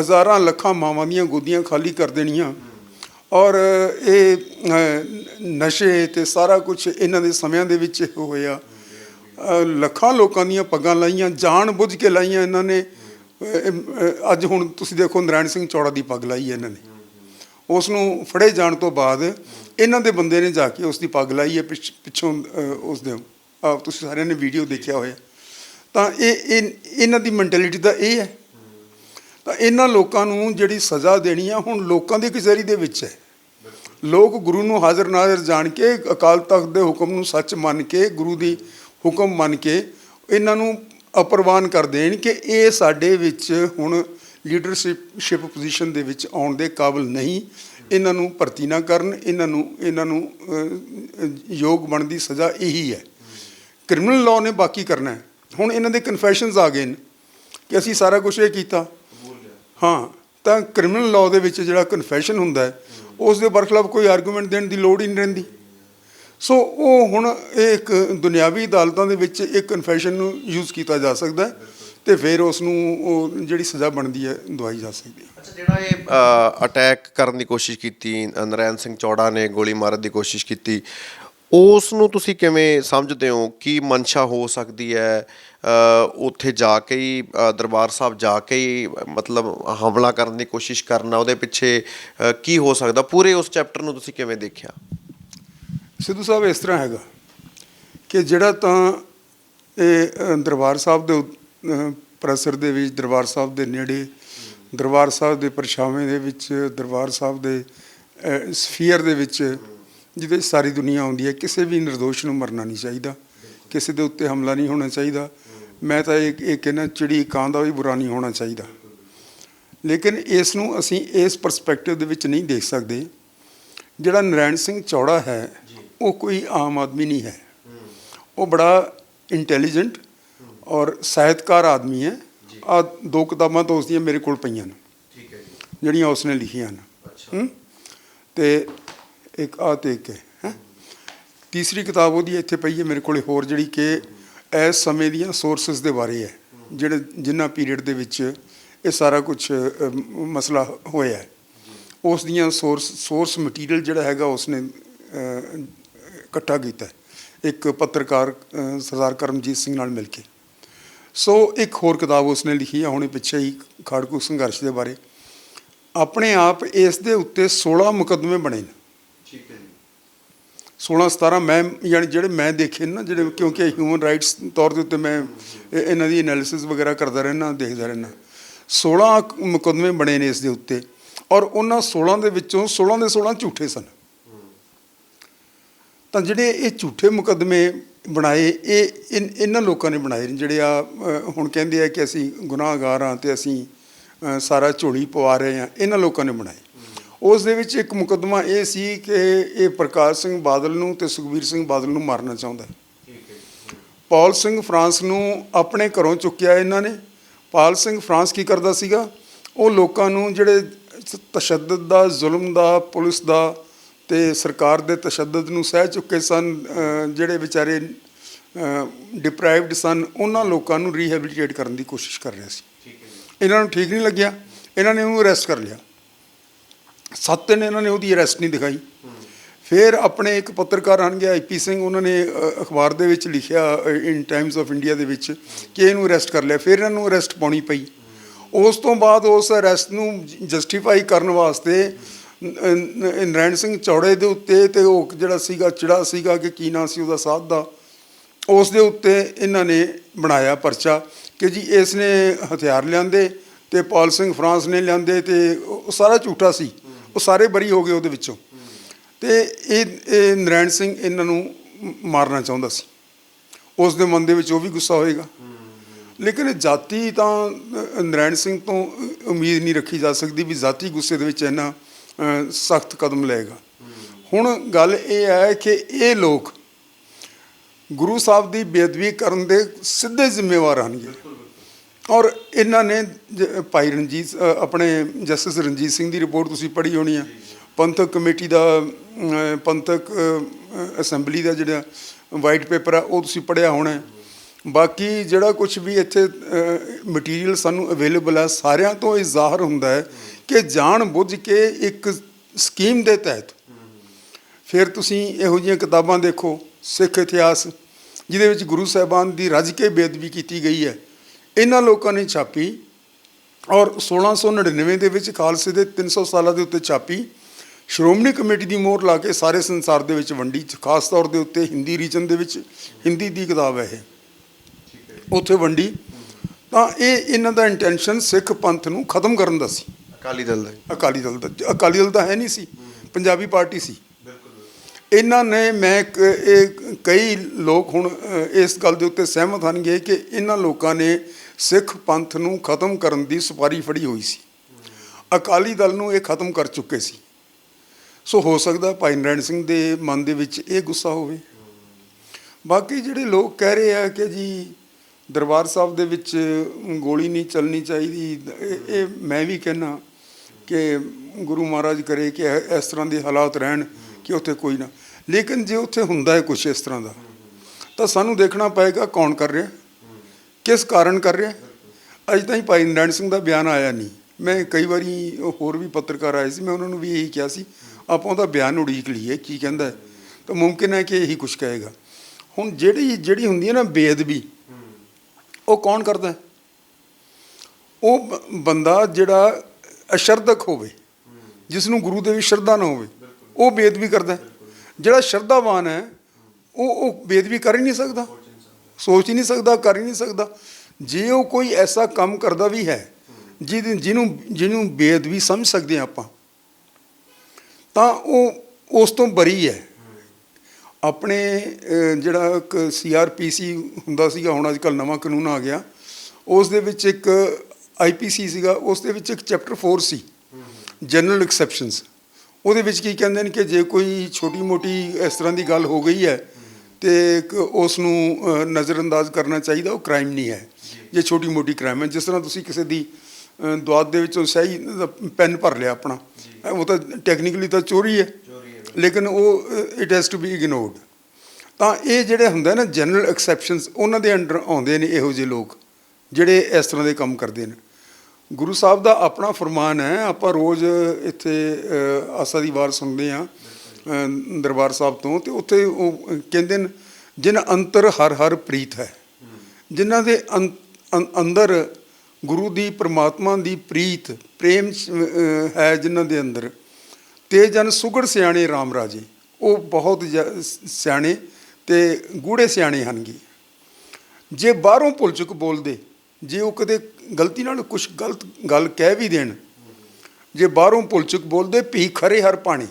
ਹਜ਼ਾਰਾਂ ਲੱਖਾਂ ਮਾਵਾਂ ਦੀਆਂ ਗੋਦੀਆਂ ਖਾਲੀ ਕਰ ਦੇਣੀਆਂ। ਔਰ ਇਹ ਨਸ਼ੇ ਤੇ ਸਾਰਾ ਕੁਝ ਇਹਨਾਂ ਦੇ ਸਮਿਆਂ ਦੇ ਵਿੱਚ ਹੋਇਆ। ਅ, ਲੱਖਾਂ ਲੋਕਾਂ ਦੀਆਂ ਪੱਗਾਂ ਲਾਈਆਂ ਜਾਣ ਬੁੱਝ ਕੇ ਲਾਈਆਂ ਇਹਨਾਂ ਨੇ। ਅੱਜ ਹੁਣ ਤੁਸੀਂ ਦੇਖੋ ਨਰਾਇਣ ਸਿੰਘ ਚੌੜਾ ਦੀ ਪੱਗ ਲਾਈ ਹੈ ਇਹਨਾਂ ਨੇ। ਉਸ ਨੂੰ ਫੜੇ ਜਾਣ ਤੋਂ ਬਾਅਦ ਇਹਨਾਂ ਦੇ ਬੰਦੇ ਨੇ ਜਾ ਕੇ ਉਸ ਦੀ ਪੱਗ ਲਾਈ ਹੈ, ਪਿੱਛ- ਪਿੱਛੋਂ ਉਸ ਦੇ ਆਪ ਤੁਸੀਂ ਸਾਰਿਆਂ ਨੇ ਵੀਡੀਓ ਦੇਖਿਆ ਹੋਇਆ। ਤਾਂ ਇਹ ਇਹਨਾਂ ਦੀ ਮੈਂਟੈਲਿਟੀ ਦਾ ਇਹ ਹੈ। ਤਾਂ ਇਹਨਾਂ ਲੋਕਾਂ ਨੂੰ ਜਿਹੜੀ ਸਜ਼ਾ ਦੇਣੀ ਆ, ਹੁਣ ਲੋਕਾਂ ਦੀ ਕਚਹਿਰੀ ਦੇ ਵਿੱਚ ਹੈ। ਲੋਕ ਗੁਰੂ ਨੂੰ ਹਾਜ਼ਰ ਨਾਜ਼ਰ ਜਾਣ ਕੇ ਅਕਾਲ ਤਖਤ ਦੇ ਹੁਕਮ ਨੂੰ ਸੱਚ ਮੰਨ ਕੇ ਗੁਰੂ ਦੀ ਹੁਕਮ ਮੰਨ ਕੇ ਇਹਨਾਂ ਨੂੰ ਅਪਰਵਾਨ ਕਰ ਦੇਣ ਕਿ ਇਹ ਸਾਡੇ ਵਿੱਚ ਹੁਣ ਲੀਡਰਸ਼ਿਪ ਸ਼ਿਪ ਪੋਜੀਸ਼ਨ ਦੇ ਵਿੱਚ ਆਉਣ ਦੇ ਕਾਬਿਲ ਨਹੀਂ। ਇਹਨਾਂ ਨੂੰ ਭਰਤੀ ਨਾ ਕਰਨ, ਇਹਨਾਂ ਨੂੰ ਇਹਨਾਂ ਨੂੰ ਯੋਗ ਬਣਨ ਦੀ ਸਜ਼ਾ ਇਹੀ ਹੈ। ਕ੍ਰਿਮੀਨਲ ਲਾਅ ਨੇ ਬਾਕੀ ਕਰਨਾ ਹੈ। ਹੁਣ ਇਹਨਾਂ ਦੇ ਕਨਫੈਸ਼ਨਸ ਆ ਗਏ ਨੇ ਕਿ ਅਸੀਂ ਸਾਰਾ ਕੁਝ ਇਹ ਕੀਤਾ। ਹਾਂ, ਤਾਂ ਕ੍ਰਿਮੀਨਲ ਲਾਅ ਦੇ ਵਿੱਚ ਜਿਹੜਾ ਕਨਫੈਸ਼ਨ ਹੁੰਦਾ ਹੈ, ਉਸ ਦੇ ਬਰਖਲਾਫ ਕੋਈ ਆਰਗੂਮੈਂਟ ਦੇਣ ਦੀ ਲੋੜ ਹੀ ਨਹੀਂ ਰਹਿੰਦੀ। ਸੋ ਉਹ ਹੁਣ ਇਹ ਇੱਕ ਦੁਨਿਆਵੀ ਅਦਾਲਤਾਂ ਦੇ ਵਿੱਚ ਇੱਕ ਕਨਫੈਸ਼ਨ ਨੂੰ ਯੂਜ਼ ਕੀਤਾ ਜਾ ਸਕਦਾ ਹੈ ਤੇ ਫਿਰ ਉਸ ਨੂੰ ਉਹ ਜਿਹੜੀ ਸਜ਼ਾ ਬਣਦੀ ਹੈ, ਦਵਾਈ ਜਾ ਸਕਦੀ ਹੈ। ਅੱਛਾ, ਜਿਹੜਾ ਇਹ ਅਟੈਕ ਕਰਨ ਦੀ ਕੋਸ਼ਿਸ਼ ਕੀਤੀ ਨਰੈਣ ਸਿੰਘ ਚੌੜਾ ਨੇ ਗੋਲੀ ਮਾਰਨ ਦੀ ਕੋਸ਼ਿਸ਼ ਕੀਤੀ ਉਸ ਨੂੰ ਤੁਸੀਂ ਕਿਵੇਂ ਸਮਝਦੇ ਹੋ? ਕੀ ਮਨਸ਼ਾ ਹੋ ਸਕਦੀ ਹੈ? ਉੱਥੇ ਜਾ ਕੇ ਹੀ ਦਰਬਾਰ ਸਾਹਿਬ ਜਾ ਕੇ ਹੀ, ਮਤਲਬ ਹਮਲਾ ਕਰਨ ਦੀ ਕੋਸ਼ਿਸ਼ ਕਰਨਾ, ਉਹਦੇ ਪਿੱਛੇ ਕੀ ਹੋ ਸਕਦਾ? ਪੂਰੇ ਉਸ ਚੈਪਟਰ ਨੂੰ ਤੁਸੀਂ ਕਿਵੇਂ ਦੇਖਿਆ? ਸਿੱਧੂ ਸਾਹਿਬ ਇਸ ਤਰ੍ਹਾਂ ਹੈਗਾ ਕਿ ਜਿਹੜਾ ਤਾਂ ਇਹ ਦਰਬਾਰ ਸਾਹਿਬ ਦੇ ਪ੍ਰਸਰ ਦੇ ਵਿੱਚ, ਦਰਬਾਰ ਸਾਹਿਬ ਦੇ ਨੇੜੇ, ਦਰਬਾਰ ਸਾਹਿਬ ਦੇ ਪਰਛਾਵੇਂ ਦੇ ਵਿੱਚ, ਦਰਬਾਰ ਸਾਹਿਬ ਦੇ ਸਫੀਅਰ ਦੇ ਵਿੱਚ ਜਿਹਦੇ ਸਾਰੀ ਦੁਨੀਆ ਆਉਂਦੀ ਹੈ, ਕਿਸੇ ਵੀ ਨਿਰਦੋਸ਼ ਨੂੰ ਮਰਨਾ ਨਹੀਂ ਚਾਹੀਦਾ, ਕਿਸੇ ਦੇ ਉੱਤੇ ਹਮਲਾ ਨਹੀਂ ਹੋਣਾ ਚਾਹੀਦਾ। ਮੈਂ ਤਾਂ ਇਹ ਇਹ ਕਹਿੰਦਾ ਚਿੜੀ ਕਾਂ ਦਾ ਵੀ ਬੁਰਾ ਨਹੀਂ ਹੋਣਾ ਚਾਹੀਦਾ। ਲੇਕਿਨ ਇਸ ਨੂੰ ਅਸੀਂ ਇਸ ਪਰਸਪੈਕਟਿਵ ਦੇ ਵਿੱਚ ਨਹੀਂ ਦੇਖ ਸਕਦੇ। ਜਿਹੜਾ ਨਰੈਣ ਸਿੰਘ ਚੌੜਾ ਹੈ ਉਹ ਕੋਈ ਆਮ ਆਦਮੀ ਨਹੀਂ ਹੈ। ਉਹ ਬੜਾ ਇੰਟੈਲੀਜੈਂਟ ਔਰ ਸਾਹਿਤਕਾਰ ਆਦਮੀ ਹੈ। ਆ ਦੋ ਕਿਤਾਬਾਂ ਤਾਂ ਉਸਦੀਆਂ ਮੇਰੇ ਕੋਲ ਪਈਆਂ ਨੇ। ਠੀਕ ਹੈ ਜੀ। ਜਿਹੜੀਆਂ ਉਸਨੇ ਲਿਖੀਆਂ ਨੇ। ਅੱਛਾ। ਹਮ? ਤੇ ਇੱਕ ਆ ਤੇ ਇੱਕ ਹੈ। ਤੀਸਰੀ ਕਿਤਾਬ ਉਹਦੀ ਇੱਥੇ ਪਈ ਹੈ ਮੇਰੇ ਕੋਲੇ ਹੋਰ ਜਿਹੜੀ ਕਿ ਇਸ ਸਮੇਂ ਦੀਆਂ ਸੋਰਸਸ ਦੇ ਬਾਰੇ ਹੈ। ਜਿਹੜੇ ਜਿੰਨਾ ਪੀਰੀਅਡ ਦੇ ਵਿੱਚ ਇਹ ਸਾਰਾ ਕੁਝ ਮਸਲਾ ਹੋਇਆ ਉਸ ਦੀਆਂ ਸੋਰਸ ਸੋਰਸ ਮਟੀਰੀਅਲ ਜਿਹੜਾ ਹੈਗਾ ਉਸਨੇ ਇਕੱਠਾ ਕੀਤਾ ਇੱਕ ਪੱਤਰਕਾਰ ਸਰਦਾਰ ਕਰਮਜੀਤ ਸਿੰਘ ਨਾਲ ਮਿਲ ਕੇ। ਸੋ ਇੱਕ ਹੋਰ ਕਿਤਾਬ ਉਸਨੇ ਲਿਖੀ ਹੈ ਹੁਣੇ ਪਿੱਛੇ ਹੀ ਖਾੜਕੂ ਸੰਘਰਸ਼ ਦੇ ਬਾਰੇ। ਆਪਣੇ ਆਪ ਇਸ ਦੇ ਉੱਤੇ 16 ਮੁਕੱਦਮੇ ਬਣੇ ਨੇ। ਠੀਕ ਹੈ ਜੀ। 16 17 ਮੈਂ ਯਾਨੀ ਜਿਹੜੇ ਮੈਂ ਦੇਖੇ ਨੇ ਜਿਹੜੇ ਕਿਉਂਕਿ ਹਿਊਮਨ ਰਾਈਟਸ ਤੌਰ ਦੇ ਉੱਤੇ ਮੈਂ ਇਹ- ਇਹਨਾਂ ਦੀ ਐਨਾਲਿਸਿਸ ਵਗੈਰਾ ਕਰਦਾ ਰਹਿਣਾ ਦੇਖਦਾ ਰਹਿਣਾ 16 ਕ- ਮੁਕੱਦਮੇ ਬਣੇ ਨੇ ਇਸ ਦੇ ਉੱਤੇ। ਔਰ ਉਹਨਾਂ 16 ਦੇ ਵਿੱਚੋਂ 16 ਦੇ 16 ਝੂਠੇ ਸਨ। ਤਾਂ ਜਿਹੜੇ ਇਹ ਝੂਠੇ ਮੁਕੱਦਮੇ ਬਣਾਏ, ਇਹ ਇਨ- ਇਹਨਾਂ ਲੋਕਾਂ ਨੇ ਬਣਾਏ ਨੇ, ਜਿਹੜੇ ਆ ਹੁਣ ਕਹਿੰਦੇ ਆ ਕਿ ਅਸੀਂ ਗੁਨਾਹਗਾਰ ਹਾਂ ਤੇ ਅਸੀਂ ਸਾਰਾ ਝੋਲੀ ਪਵਾ ਰਹੇ ਹਾਂ, ਇਹਨਾਂ ਲੋਕਾਂ ਨੇ ਬਣਾਏ। ਉਸ ਦੇ ਵਿੱਚ ਇੱਕ ਮੁਕੱਦਮਾ ਇਹ ਸੀ ਕਿ ਇਹ ਪ੍ਰਕਾਸ਼ ਸਿੰਘ ਬਾਦਲ ਨੂੰ ਤੇ ਸੁਖਬੀਰ ਸਿੰਘ ਬਾਦਲ ਨੂੰ ਮਾਰਨਾ ਚਾਹੁੰਦਾ ਪਾਲ ਸਿੰਘ ਫਰਾਂਸ ਨੂੰ ਆਪਣੇ ਘਰੋਂ ਚੁੱਕਿਆ ਇਹਨਾਂ ਨੇ। ਪਾਲ ਸਿੰਘ ਫਰਾਂਸ ਕੀ ਕਰਦਾ ਸੀਗਾ? ਉਹ ਲੋਕਾਂ ਨੂੰ ਜਿਹੜੇ ਤਸ਼ੱਦਦ ਦਾ, ਜ਼ੁਲਮ ਦਾ, ਪੁਲਿਸ ਦਾ ਤੇ ਸਰਕਾਰ ਦੇ ਤਸ਼ੱਦਦ ਨੂੰ ਸਹਿ ਚੁੱਕੇ ਸਨ ਜਿਹੜੇ ਵਿਚਾਰੇ ਡਿਪਰਾਈਵਡ ਸਨ ਉਹਨਾਂ ਲੋਕਾਂ ਨੂੰ ਰੀਹੈਬਿਲਿਟੇਟ ਕਰਨ ਦੀ ਕੋਸ਼ਿਸ਼ ਕਰ ਰਿਹਾ ਸੀ। ਇਹਨਾਂ ਨੂੰ ਠੀਕ ਨਹੀਂ ਲੱਗਿਆ। ਇਹਨਾਂ ਨੇ ਉਹਨੂੰ ਅਰੈਸਟ ਕਰ ਲਿਆ। ਸੱਤ ਦਿਨ ਇਹਨਾਂ ਨੇ ਉਹਦੀ ਅਰੈਸਟ ਨਹੀਂ ਦਿਖਾਈ। ਫਿਰ ਆਪਣੇ ਇੱਕ ਪੱਤਰਕਾਰ ਆਣਗੇ ਆਈਪੀ ਸਿੰਘ ਉਹਨਾਂ ਨੇ ਅਖਬਾਰ ਦੇ ਵਿੱਚ ਲਿਖਿਆ ਇਨ ਟਾਈਮਸ ਆਫ ਇੰਡੀਆ ਦੇ ਵਿੱਚ ਕਿ ਇਹਨੂੰ ਅਰੈਸਟ ਕਰ ਲਿਆ। ਫਿਰ ਇਹਨਾਂ ਨੂੰ ਅਰੈਸਟ ਪਾਉਣੀ ਪਈ। ਉਸ ਤੋਂ ਬਾਅਦ ਉਸ ਅਰੈਸਟ ਨੂੰ ਜਸਟੀਫਾਈ ਕਰਨ ਵਾਸਤੇ ਨਰੈਣ ਸਿੰਘ ਚੌੜੇ ਦੇ ਉੱਤੇ ਤੇ ਉਹ ਜਿਹੜਾ ਸੀਗਾ ਚਿੜਾ ਸੀਗਾ ਕਿ ਕੀ ਨਾਂ ਸੀ ਉਹਦਾ ਸਾਧ ਦਾ ਉਸ ਦੇ ਉੱਤੇ ਇਹਨਾਂ ਨੇ ਬਣਾਇਆ ਪਰਚਾ ਕਿ ਜੀ ਇਸ ਨੇ ਹਥਿਆਰ ਲਿਆਂਦੇ ਤੇ ਪਾਲ ਸਿੰਘ ਫਰਾਂਸ ਨੇ ਲਿਆਂਦੇ ਤੇ ਉਹ ਸਾਰਾ ਝੂਠਾ ਸੀ। ਉਹ ਸਾਰੇ ਬਰੀ ਹੋ ਗਏ ਉਹਦੇ ਵਿੱਚੋਂ। ਤੇ ਇਹ ਇਹ ਨਰੈਣ ਸਿੰਘ ਇਹਨਾਂ ਨੂੰ ਮਾਰਨਾ ਚਾਹੁੰਦਾ ਸੀ। ਉਸ ਦੇ ਮਨ ਦੇ ਵਿੱਚ ਉਹ ਵੀ ਗੁੱਸਾ ਹੋਏਗਾ। ਲੇਕਿਨ ਜਾਤੀ ਤਾਂ ਅ, ਨਰੈਣ ਸਿੰਘ ਤੋਂ ਉਮੀਦ ਨਹੀਂ ਰੱਖੀ ਜਾ ਸਕਦੀ ਵੀ ਜਾਤੀ ਗੁੱਸੇ ਦੇ ਵਿੱਚ ਇਹਨਾਂ ਸਖਤ ਕਦਮ ਲਏਗਾ। ਹੁਣ ਗੱਲ ਇਹ ਹੈ ਕਿ ਇਹ ਲੋਕ ਗੁਰੂ ਸਾਹਿਬ ਦੀ ਬੇਅਦਬੀ ਕਰਨ ਦੇ ਸਿੱਧੇ ਜ਼ਿੰਮੇਵਾਰ ਹਨਗੇ ਔਰ ਇਹਨਾਂ ਨੇ ਜ- ਭਾਈ ਰਣਜੀਤ ਆਪਣੇ ਜਸਟਿਸ ਰਣਜੀਤ ਸਿੰਘ ਦੀ ਰਿਪੋਰਟ ਤੁਸੀਂ ਪੜ੍ਹੀ ਹੋਣੀ ਆ। ਪੰਥਕ ਕਮੇਟੀ ਦਾ ਪੰਥਕ ਅਸੈਂਬਲੀ ਦਾ ਜਿਹੜਾ ਵਾਈਟ ਪੇਪਰ ਆ, ਉਹ ਤੁਸੀਂ ਪੜ੍ਹਿਆ ਹੋਣਾ। ਬਾਕੀ ਜਿਹੜਾ ਕੁਝ ਵੀ ਇੱਥੇ ਮਟੀਰੀਅਲ ਸਾਨੂੰ ਅਵੇਲੇਬਲ ਹੈ, ਸਾਰਿਆਂ ਤੋਂ ਇਹ ਜ਼ਾਹਰ ਹੁੰਦਾ ਹੈ ਕਿ ਜਾਣ ਬੁੱਝ ਕੇ ਇੱਕ ਸਕੀਮ ਦੇ ਤਹਿਤ ਫਿਰ ਤੁਸੀਂ ਇਹੋ ਜਿਹੀਆਂ ਕਿਤਾਬਾਂ ਦੇਖੋ, ਸਿੱਖ ਇਤਿਹਾਸ, ਜਿਹਦੇ ਵਿੱਚ ਗੁਰੂ ਸਾਹਿਬਾਨ ਦੀ ਰੱਜ ਕੇ ਬੇਅਦਬੀ ਕੀਤੀ ਗਈ ਹੈ। ਇਹਨਾਂ ਲੋਕਾਂ ਨੇ ਛਾਪੀ ਔਰ 1699 ਦੇ ਵਿੱਚ ਖਾਲਸੇ ਦੇ 300 ਸਾਲਾਂ ਦੇ ਉੱਤੇ ਛਾਪੀ। ਸ਼੍ਰੋਮਣੀ ਕਮੇਟੀ ਦੀ ਮੋਹਰ ਲਾ ਕੇ ਸਾਰੇ ਸੰਸਾਰ ਦੇ ਵਿੱਚ ਵੰਡੀ, ਖਾਸ ਤੌਰ ਦੇ ਉੱਤੇ ਹਿੰਦੀ ਰੀਜਨ ਦੇ ਵਿੱਚ ਹਿੰਦੀ ਦੀ ਕਿਤਾਬ ਹੈ ਇਹ। ਉੱਥੇ ਵੰਡੀ। ਤਾਂ ਇਹ ਇਹਨਾਂ ਦਾ ਇੰਟੈਂਸ਼ਨ ਸਿੱਖ ਪੰਥ ਨੂੰ ਖਤਮ ਕਰਨ ਦਾ ਸੀ। ਅਕਾਲੀ ਦਲ ਦਾ। ਅਕਾਲੀ ਦਲ ਦਾ। ਅਕਾਲੀ ਦਲ ਤਾਂ ਹੈ ਨਹੀਂ ਸੀ ਪੰਜਾਬੀ ਪਾਰਟੀ ਸੀ। ਬਿਲਕੁਲ ਇਹਨਾਂ ਨੇ ਮੈਂ ਇਹ ਕਈ ਲੋਕ ਹੁਣ ਇਸ ਗੱਲ ਦੇ ਉੱਤੇ ਸਹਿਮਤ ਹਨਗੇ ਕਿ ਇਹਨਾਂ ਲੋਕਾਂ ਨੇ ਸਿੱਖ ਪੰਥ ਨੂੰ ਖਤਮ ਕਰਨ ਦੀ ਸੁਪਾਰੀ ਫੜੀ ਹੋਈ ਸੀ। ਅਕਾਲੀ ਦਲ ਨੂੰ ਇਹ ਖਤਮ ਕਰ ਚੁੱਕੇ ਸੀ। ਸੋ ਹੋ ਸਕਦਾ ਭਾਈ ਨਰੈਣ ਸਿੰਘ ਦੇ ਮਨ ਦੇ ਵਿੱਚ ਇਹ ਗੁੱਸਾ ਹੋਵੇ। ਬਾਕੀ ਜਿਹੜੇ ਲੋਕ ਕਹਿ ਰਹੇ ਆ ਕਿ ਜੀ ਦਰਬਾਰ ਸਾਹਿਬ ਦੇ ਵਿੱਚ ਗੋਲੀ ਨਹੀਂ ਚੱਲਣੀ ਚਾਹੀਦੀ। ਇਹ ਮੈਂ ਵੀ ਕਹਿਣਾ ਕਿ ਗੁਰੂ ਮਹਾਰਾਜ ਕਰੇ ਕਿ ਇਸ ਤਰ੍ਹਾਂ ਦੇ ਹਾਲਾਤ ਰਹਿਣ ਕਿ ਉੱਥੇ ਕੋਈ ਨਾ। ਲੇਕਿਨ ਜੇ ਉੱਥੇ ਹੁੰਦਾ ਹੈ ਕੁਝ ਇਸ ਤਰ੍ਹਾਂ ਦਾ, ਤਾਂ ਸਾਨੂੰ ਦੇਖਣਾ ਪਏਗਾ ਕੌਣ ਕਰ ਰਿਹਾ, ਕਿਸ ਕਾਰਨ ਕਰ ਰਿਹਾ। ਅਜੇ ਤਾਈਂ ਭਾਈ ਨਰੈਣ ਸਿੰਘ ਦਾ ਬਿਆਨ ਆਇਆ ਨਹੀਂ। ਮੈਂ ਕਈ ਵਾਰੀ ਹੋਰ ਵੀ ਪੱਤਰਕਾਰ ਆਏ ਸੀ, ਮੈਂ ਉਹਨਾਂ ਨੂੰ ਵੀ ਇਹੀ ਕਿਹਾ ਸੀ, ਆਪਾਂ ਉਹਦਾ ਬਿਆਨ ਉਡੀਕ ਲਈਏ, ਕੀ ਕਹਿੰਦਾ। ਤਾਂ ਮੁਮਕਿਨ ਹੈ ਕਿ ਇਹੀ ਕੁਝ ਕਹੇਗਾ। ਹੁਣ ਜਿਹੜੀ ਜਿਹੜੀ ਹੁੰਦੀ ਹੈ ਨਾ ਬੇਅਦਬੀ ਉਹ ਕੌਣ ਕਰਦਾ? ਉਹ ਬੰਦਾ ਜਿਹੜਾ ਅਸ਼ਰਦਕ ਹੋਵੇ ਜਿਸ ਨੂੰ ਗੁਰੂ ਦੇ ਵਿੱਚ ਸ਼ਰਧਾ ਨਾ ਹੋਵੇ ਉਹ ਬੇਅਦਬੀ ਕਰਦਾ। ਜਿਹੜਾ ਸ਼ਰਧਾਵਾਨ ਹੈ ਉਹ ਉਹ ਬੇਅਦਬੀ ਕਰ ਹੀ ਨਹੀਂ ਸਕਦਾ। ਸੋਚ ਹੀ ਨਹੀਂ ਸਕਦਾ। ਕਰ ਹੀ ਨਹੀਂ ਸਕਦਾ। ਜੇ ਉਹ ਕੋਈ ਐਸਾ ਕੰਮ ਕਰਦਾ ਵੀ ਹੈ ਜਿਹਦੇ ਜਿਹਨੂੰ ਜਿਹਨੂੰ ਬੇਅਦਬੀ ਸਮਝ ਸਕਦੇ ਆਪਾਂ ਤਾਂ ਉਹ ਉਸ ਤੋਂ ਬਰੀ ਹੈ। ਆਪਣੇ ਜਿਹੜਾ ਇੱਕ ਸੀਆਰਪੀਸੀ ਹੁੰਦਾ ਸੀਗਾ ਹੁਣ ਅੱਜ ਅੱਜਕੱਲ ਨਵਾਂ ਕਾਨੂੰਨ ਆ ਗਿਆ ਉਸ ਦੇ ਵਿੱਚ ਇੱਕ ਆਈਪੀਸੀ ਸੀਗਾ ਉਸ ਦੇ ਵਿੱਚ ਇੱਕ ਚੈਪਟਰ 4 ਸੀ ਜਨਰਲ ਐਕਸੈਪਸ਼ਨਸ ਉਹਦੇ ਵਿੱਚ ਕੀ ਕਹਿੰਦੇ ਨੇ ਕਿ ਜੇ ਕੋਈ ਛੋਟੀ ਮੋਟੀ ਇਸ ਤਰ੍ਹਾਂ ਦੀ ਗੱਲ ਹੋ ਗਈ ਹੈ ਤੇ ਉਸ ਨੂੰ ਨਜ਼ਰਅੰਦਾਜ਼ ਕਰਨਾ ਚਾਹੀਦਾ ਉਹ ਕ੍ਰਾਈਮ ਨਹੀਂ ਹੈ। ਜੇ ਛੋਟੀ ਮੋਟੀ ਕ੍ਰਾਈਮ ਹੈ ਜਿਸ ਤਰ੍ਹਾਂ ਤੁਸੀਂ ਕਿਸੇ ਦੀ ਅ, ਦੁਆਤ ਦੇ ਵਿੱਚੋਂ ਸਹੀ ਪੈਨ ਭਰ ਲਿਆ ਆਪਣਾ ਉਹ ਤਾਂ ਟੈਕਨੀਕਲੀ ਤਾਂ ਚੋਰੀ ਹੈ। ਲੇਕਿਨ ਉਹ it has to be ignored ਤਾਂ ਇਹ ਜਿਹੜੇ ਹੁੰਦਾ ਨਾ ਜਨਰਲ ਐਕਸੈਪਸ਼ਨਸ ਉਹਨਾਂ ਦੇ ਅੰਡਰ ਆਉਂਦੇ ਨੇ ਇਹੋ ਜਿਹੇ ਲੋਕ, ਜਿਹੜੇ ਇਸ ਤਰ੍ਹਾਂ ਦੇ ਕੰਮ ਕਰਦੇ ਨੇ। ਗੁਰੂ ਸਾਹਿਬ ਦਾ ਆਪਣਾ ਫਰਮਾਨ ਹੈ, ਆਪਾਂ ਰੋਜ਼ ਇੱਥੇ ਆਸਾ ਦੀ ਵਾਰ ਸੁਣਦੇ ਆ ਦਰਬਾਰ ਸਾਹਿਬ ਤੋਂ, ਤੇ ਉੱਥੇ ਉਹ ਕਹਿੰਦੇ ਨੇ, ਜਿਨ ਅੰਤਰ ਹਰ ਹਰ ਪ੍ਰੀਤ ਹੈ, ਜਿਨ੍ਹਾਂ ਦੇ ਅੰ- ਅੰਦਰ ਗੁਰੂ ਦੀ ਪ੍ਰਮਾਤਮਾ ਦੀ ਪ੍ਰੀਤ, ਪ੍ਰੇਮ ਹੈ ਜਿਨ੍ਹਾਂ ਦੇ ਅੰਦਰ ਤੇ ਜਨ ਸੁਗੜ ਸਿਆਣੇ RAM ਰਾਜੇ। ਉਹ ਬਹੁਤ ਜ- ਸਿਆਣੇ ਤੇ ਗੂੜੇ ਸਿਆਣੇ ਹਨਗੇ। ਜੇ ਬਾਹਰੋਂ ਭੁੱਲ ਚੁੱਕ ਬੋਲਦੇ ਜੇ ਉਹ ਕਦੇ ਗਲਤੀ ਨਾਲ ਕੁਝ ਗਲਤ ਗੱਲ ਕਹਿ ਵੀ ਦੇਣ ਜੇ ਬਾਹਰੋਂ ਭੁੱਲ ਚੁੱਕ ਬੋਲਦੇ ਭੀ ਖਰੇ ਹਰ ਪਾਣੀ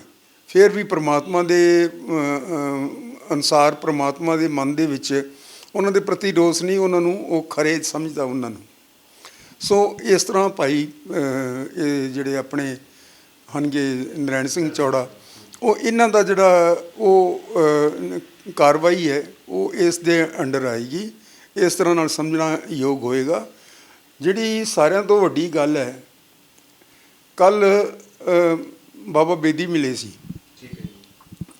ਫਿਰ ਵੀ ਪ੍ਰਮਾਤਮਾ ਦੇ ਅ, ਅ, ਅਨਸਾਰ ਪ੍ਰਮਾਤਮਾ ਦੇ ਮਨ ਦੇ ਵਿੱਚ ਉਹਨਾਂ ਦੇ ਪ੍ਰਤੀ ਰੋਸ ਨਹੀਂ ਉਹਨਾਂ ਨੂੰ ਉਹ ਖਰੇ ਸਮਝਦਾ ਉਹਨਾਂ ਨੂੰ। ਸੋ ਇਸ ਤਰ੍ਹਾਂ ਭਾਈ ਇਹ ਜਿਹੜੇ ਆਪਣੇ ਹਨਗੇ ਨਰੈਣ ਸਿੰਘ ਚੌੜਾ ਉਹ ਇਹਨਾਂ ਦਾ ਜਿਹੜਾ ਉਹ ਕਾਰਵਾਈ ਹੈ ਉਹ ਇਸ ਦੇ ਅੰਡਰ ਆਏਗੀ। ਇਸ ਤਰ੍ਹਾਂ ਨਾਲ ਸਮਝਣਾ ਯੋਗ ਹੋਏਗਾ। ਜਿਹੜੀ ਸਾਰਿਆਂ ਤੋਂ ਵੱਡੀ ਗੱਲ ਹੈ ਕੱਲ ਬਾਬਾ ਬੇਦੀ ਮਿਲੇ ਸੀ।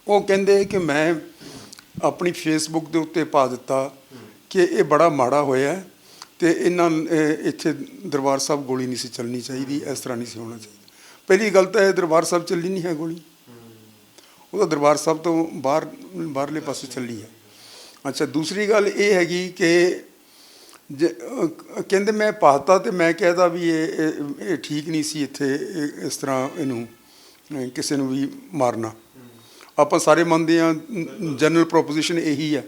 ਉਹ ਕਹਿੰਦੇ ਕਿ ਮੈਂ ਆਪਣੀ ਫੇਸਬੁੱਕ ਦੇ ਉੱਤੇ ਪਾ ਦਿੱਤਾ ਕਿ ਇਹ ਬੜਾ ਮਾੜਾ ਹੋਇਆ ਤੇ ਇਹਨਾਂ ਇਹ ਇੱਥੇ ਦਰਬਾਰ ਸਾਹਿਬ ਗੋਲੀ ਨਹੀਂ ਸੀ ਚੱਲਣੀ ਚਾਹੀਦੀ ਇਸ ਤਰ੍ਹਾਂ ਨਹੀਂ ਸੀ ਹੋਣਾ ਚਾਹੀਦਾ। ਪਹਿਲੀ ਗੱਲ ਤਾਂ ਇਹ ਦਰਬਾਰ ਸਾਹਿਬ ਚੱਲੀ ਨਹੀਂ ਹੈ ਗੋਲੀ। ਉਹ ਤਾਂ ਦਰਬਾਰ ਸਾਹਿਬ ਤੋਂ ਬਾਹਰ, ਬਾਹਰਲੇ ਪਾਸੇ ਚੱਲੀ ਹੈ। ਅੱਛਾ, ਦੂਸਰੀ ਗੱਲ ਇਹ ਹੈਗੀ ਕਿ ਜੇ- ਕਹਿੰਦੇ ਮੈਂ ਪਾਤਾ ਤੇ ਮੈਂ ਕਹਿਦਾ ਵੀ ਇਹ, ਇਹ- ਠੀਕ ਨਹੀਂ ਸੀ ਇੱਥੇ ਇਸ ਤਰ੍ਹਾਂ ਇਹਨੂੰ ਕਿਸੇ ਨੂੰ ਵੀ ਮਾਰਨਾ। ਆਪਾਂ ਸਾਰੇ ਮੰਨਦੇ ਆ ਜਨਰਲ ਪ੍ਰੋਪੋਜੀਸ਼ਨ ਇਹੀ ਹੈ।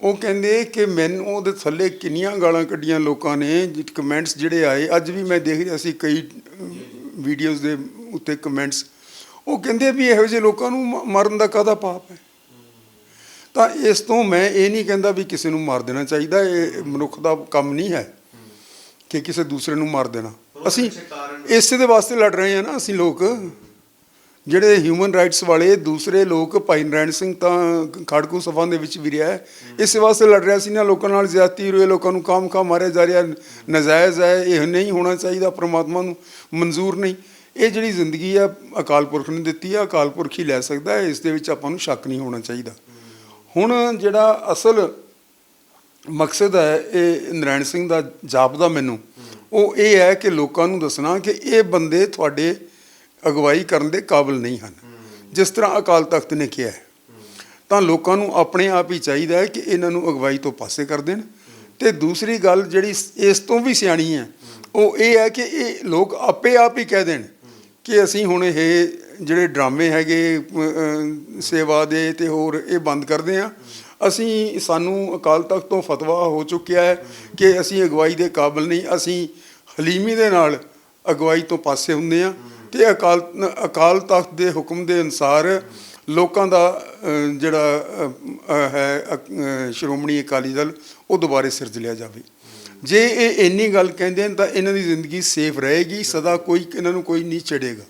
ਉਹ ਕਹਿੰਦੇ ਕਿ ਮੈਨੂੰ ਉਹਦੇ ਥੱਲੇ ਕਿੰਨੀਆਂ ਗਾਲਾਂ ਕੱਢੀਆਂ ਲੋਕਾਂ ਨੇ ਕਮੈਂਟਸ ਜਿਹੜੇ ਆਏ, ਅੱਜ ਵੀ ਮੈਂ ਦੇਖ ਰਿਹਾ ਸੀ ਕਈ ਵੀਡੀਓਜ਼ ਦੇ ਉੱਤੇ ਕਮੈਂਟਸ ਉਹ ਕਹਿੰਦੇ ਵੀ ਇਹੋ ਜਿਹੇ ਲੋਕਾਂ ਨੂੰ ਮਰਨ ਦਾ ਕਾਹਦਾ ਪਾਪ ਹੈ? ਤਾਂ ਇਸ ਤੋਂ ਮੈਂ ਇਹ ਨਹੀਂ ਕਹਿੰਦਾ ਵੀ ਕਿਸੇ ਨੂੰ ਮਾਰ ਦੇਣਾ ਚਾਹੀਦਾ ਇਹ ਮਨੁੱਖ ਦਾ ਕੰਮ ਨਹੀਂ ਹੈ ਕਿ ਕਿਸੇ ਦੂਸਰੇ ਨੂੰ ਮਾਰ ਦੇਣਾ। ਅਸੀਂ ਇਸੇ ਦੇ ਵਾਸਤੇ ਲੜ ਰਹੇ ਹਾਂ ਨਾ ਅਸੀਂ ਲੋਕ। ਜਿਹੜੇ ਹਿਊਮਨ ਰਾਈਟਸ ਵਾਲੇ ਦੂਸਰੇ ਲੋਕ ਭਾਈ ਨਰੈਣ ਸਿੰਘ ਤਾਂ ਖੜਕੂ ਸਭਾ ਦੇ ਵਿੱਚ ਵੀ ਰਿਹਾ ਹੈ। ਇਸੇ ਵਾਸਤੇ ਲੜ ਰਿਹਾ ਸੀ ਨਾ, ਲੋਕਾਂ ਨਾਲ ਜ਼ਿਆਦਤੀ ਹੋ ਰਹੀ ਲੋਕਾਂ ਨੂੰ ਕਾਮ ਖਾ ਮਾਰਿਆ ਜਾ ਰਿਹਾ, ਨਜਾਇਜ਼ ਹੈ, ਇਹ ਨਹੀਂ ਹੋਣਾ ਚਾਹੀਦਾ, ਪ੍ਰਮਾਤਮਾ ਨੂੰ ਮਨਜ਼ੂਰ ਨਹੀਂ। ਇਹ ਜਿਹੜੀ ਜ਼ਿੰਦਗੀ ਆ, ਅਕਾਲ ਪੁਰਖ ਨੇ ਦਿੱਤੀ ਆ, ਅਕਾਲ ਪੁਰਖ ਹੀ ਲੈ ਸਕਦਾ ਹੈ, ਇਸ ਦੇ ਵਿੱਚ ਆਪਾਂ ਨੂੰ ਸ਼ੱਕ ਨਹੀਂ ਹੋਣਾ ਚਾਹੀਦਾ। ਹੁਣ ਜਿਹੜਾ ਅਸਲ ਮਕਸਦ ਹੈ, ਇਹ ਨਰੈਣ ਸਿੰਘ ਦਾ ਜਾਪਦਾ ਮੈਨੂੰ, ਉਹ ਇਹ ਹੈ ਕਿ ਲੋਕਾਂ ਨੂੰ ਦੱਸਣਾ ਕਿ ਇਹ ਬੰਦੇ ਤੁਹਾਡੇ ਅਗਵਾਈ ਕਰਨ ਦੇ ਕਾਬਿਲ ਨਹੀਂ ਹਨ। ਜਿਸ ਤਰ੍ਹਾਂ ਅਕਾਲ ਤਖਤ ਨੇ ਕਿਹਾ ਹੈ, ਤਾਂ ਲੋਕਾਂ ਨੂੰ ਆਪਣੇ ਆਪ ਹੀ ਚਾਹੀਦਾ ਹੈ ਕਿ ਇਹਨਾਂ ਨੂੰ ਅਗਵਾਈ ਤੋਂ ਪਾਸੇ ਕਰ ਦੇਣ। ਤੇ ਦੂਸਰੀ ਗੱਲ ਜਿਹੜੀ ਇਸ ਤੋਂ ਵੀ ਸਿਆਣੀ ਹੈ, ਉਹ ਇਹ ਹੈ ਕਿ ਇਹ ਲੋਕ ਆਪੇ ਆਪ ਹੀ ਕਹਿ ਦੇਣ ਕਿ ਅਸੀਂ ਹੁਣ ਇਹ ਜਿਹੜੇ ਡਰਾਮੇ ਹੈਗੇ ਸੇਵਾ ਦੇ ਤੇ ਹੋਰ ਇਹ ਬੰਦ ਕਰਦੇ ਹਾਂ। ਅਸੀਂ, ਸਾਨੂੰ ਅਕਾਲ ਤਖਤ ਤੋਂ ਫਤਵਾ ਹੋ ਚੁੱਕਿਆ ਹੈ ਕਿ ਅਸੀਂ ਅਗਵਾਈ ਦੇ ਕਾਬਿਲ ਨਹੀਂ, ਅਸੀਂ ਹਲੀਮੀ ਦੇ ਨਾਲ ਅਗਵਾਈ ਤੋਂ ਪਾਸੇ ਹੁੰਦੇ ਹਾਂ। ਤੇ ਅਕਾਲ ਅਕਾਲ ਤਖਤ ਦੇ ਹੁਕਮ ਦੇ ਅਨੁਸਾਰ ਲੋਕਾਂ ਦਾ ਜਿਹੜਾ ਹੈ ਸ਼੍ਰੋਮਣੀ ਅਕਾਲੀ ਦਲ, ਉਹ ਦੁਬਾਰੇ ਸਿਰਜ ਲਿਆ ਜਾਵੇ। ਜੇ ਇਹ ਇੰਨੀ ਗੱਲ ਕਹਿੰਦੇ ਨੇ ਤਾਂ ਇਹਨਾਂ ਦੀ ਜ਼ਿੰਦਗੀ ਸੇਫ ਰਹੇਗੀ, ਸਦਾ ਕੋਈ, ਇਹਨਾਂ ਨੂੰ ਕੋਈ ਨਹੀਂ ਛੇੜੇਗਾ